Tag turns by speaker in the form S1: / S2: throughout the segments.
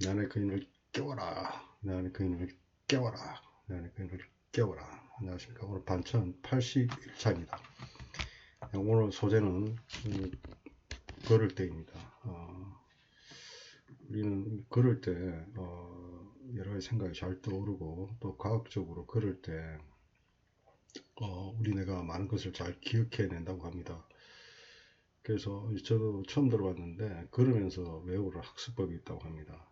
S1: 나의 그인을 깨워라. 나의 그인을 깨워라. 나의 그인을 깨워라. 안녕하십니까. 오늘 반천 81차입니다. 오늘 소재는 음, 걸을 때입니다. 어, 우리는 걸을 때 어, 여러 가지 생각이 잘 떠오르고 또 과학적으로 걸을 때 어, 우리 뇌가 많은 것을 잘 기억해낸다고 합니다. 그래서 저도 처음 들어봤는데 걸으면서 외우는 학습법이 있다고 합니다.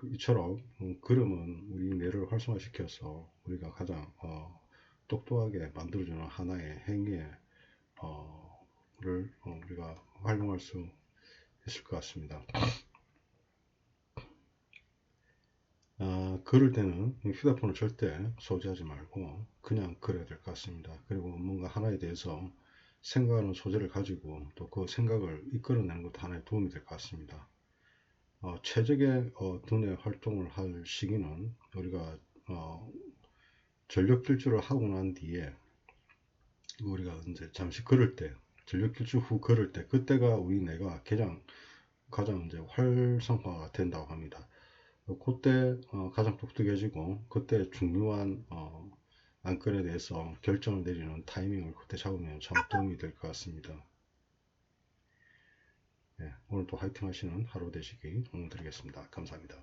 S1: 그 이처럼 음, 걸음은 우리 뇌를 활성화시켜서 우리가 가장 어, 똑똑하게 만들어주는 하나의 행위를 어, 어, 우리가 활용할 수 있을 것 같습니다. 아, 걸을 때는 휴대폰을 절대 소지하지 말고 그냥 걸어야 될 것 같습니다. 그리고 뭔가 하나에 대해서 생각하는 소재를 가지고 또 그 생각을 이끌어내는 것도 하나의 도움이 될 것 같습니다. 어, 최적의 어, 두뇌 활동을 할 시기는 우리가 어, 전력 질주를 하고 난 뒤에 우리가 이제 잠시 걸을 때 전력 질주 후 걸을 때 그때가 우리 뇌가 가장 가장 이제 활성화가 된다고 합니다. 그때 어, 가장 똑똑해지고 그때 중요한 어, 안건에 대해서 결정을 내리는 타이밍을 그때 잡으면 참 도움이 될 것 같습니다. 네, 오늘도 화이팅 하시는 하루 되시기 응드리겠습니다. 감사합니다.